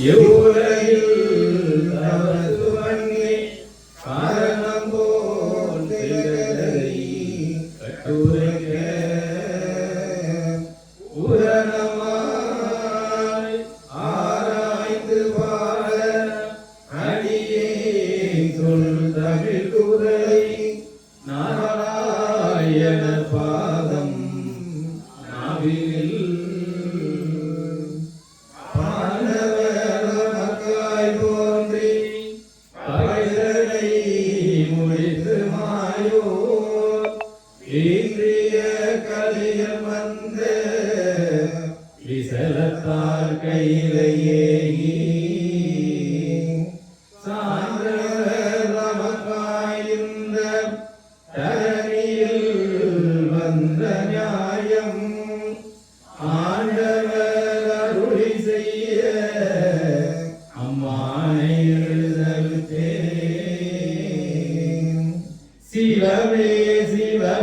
യൗവനയിൽ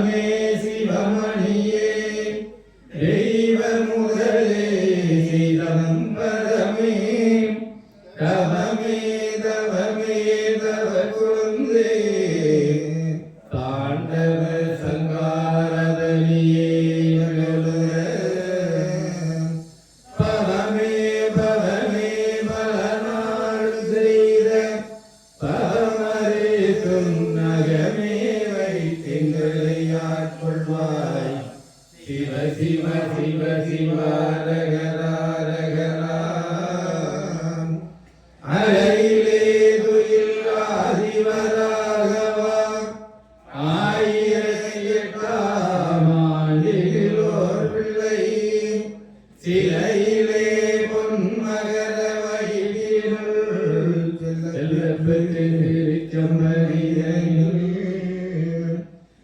சிவமே சிவமே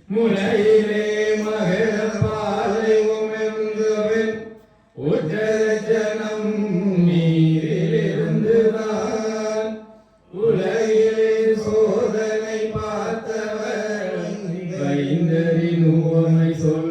முறையிலே மகள பாலை உமிழ்ந்தவன் உஜர ஜனம் நீரிலிருந்து நான் உலகிலே சோதனை பார்த்தவர் கைந்தரின் உவமை சொல்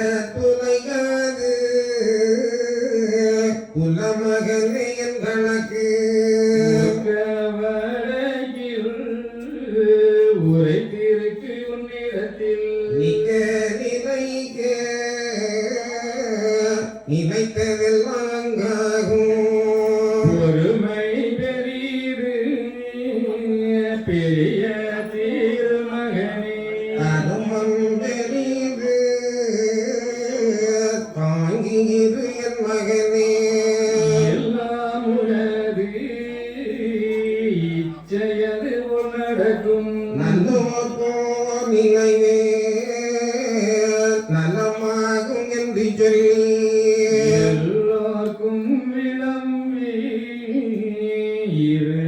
மகனே. எல்லாம் உனது இச்சையது உன்னடக்கும் நல்லோக்கோ நினைவே. நலமாகும் என்று சொல்லி எல்லோருக்கும் விளம்பி இரு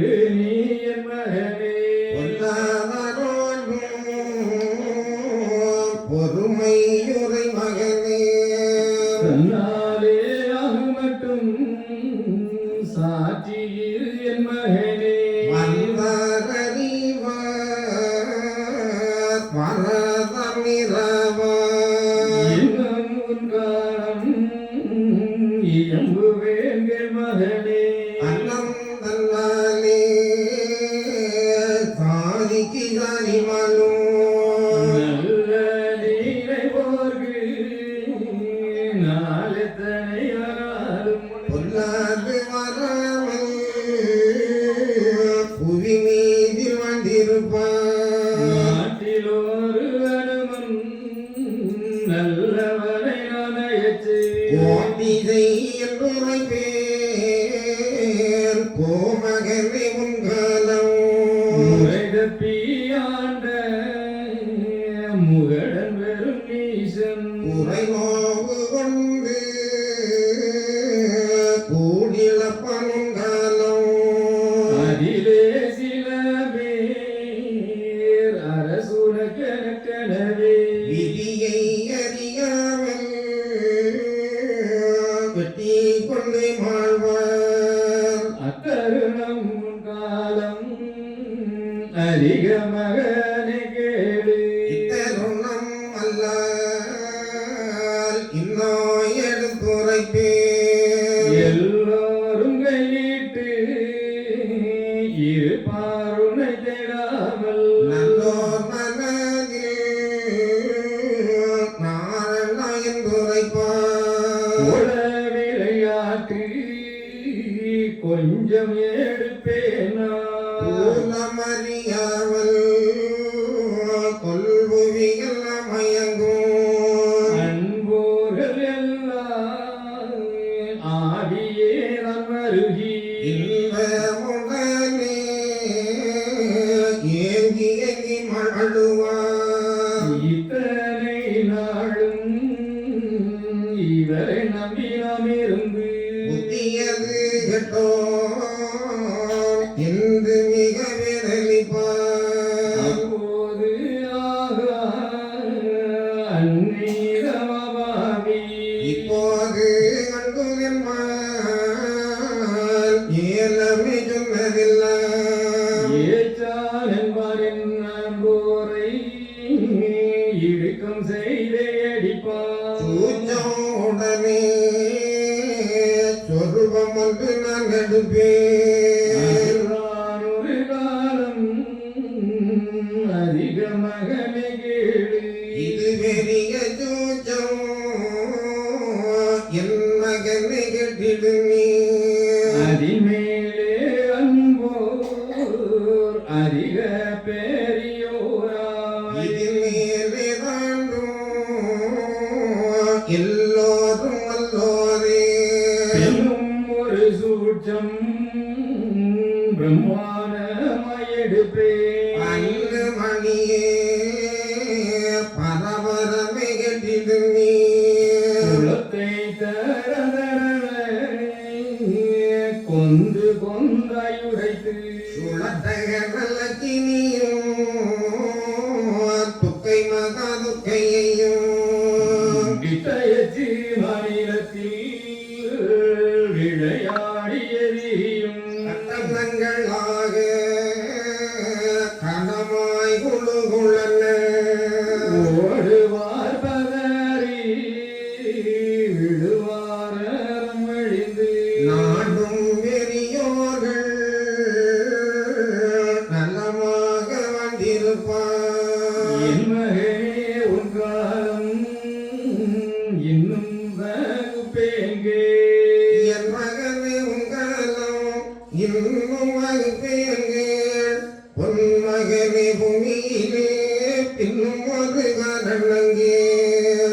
ಮಾರ பொன்னிசை என்பவை பேர் கோமகரை உன்காலம் பியாண்ட முகடன் வெறும் ஈசன் உரைவாவு கொண்டு கூடிழப்பனும் காலம் அதிலே அதிக மகனை கேளு. இத்தருணம் அல்ல இந்நாய் எடுத்துரைப்பே எல்லாரும் கையிட்டு இரு பாருணை தேடாமல். நல்லோர் மனதில் நாரணா என்றுரைப்பார் விளையாட்டு கொஞ்சம் ஏ Oh, எல்லோரும் வல்லோரே. பெரும் ஒரு சூட்சம் பிரம்மாண்டமயெடுப்பே அன்று மணியே பரபரமை கட்டிடு நீ. குலத்தை கொந்து கொந்தாயுடைத்து சுழத்தகலக்கினிய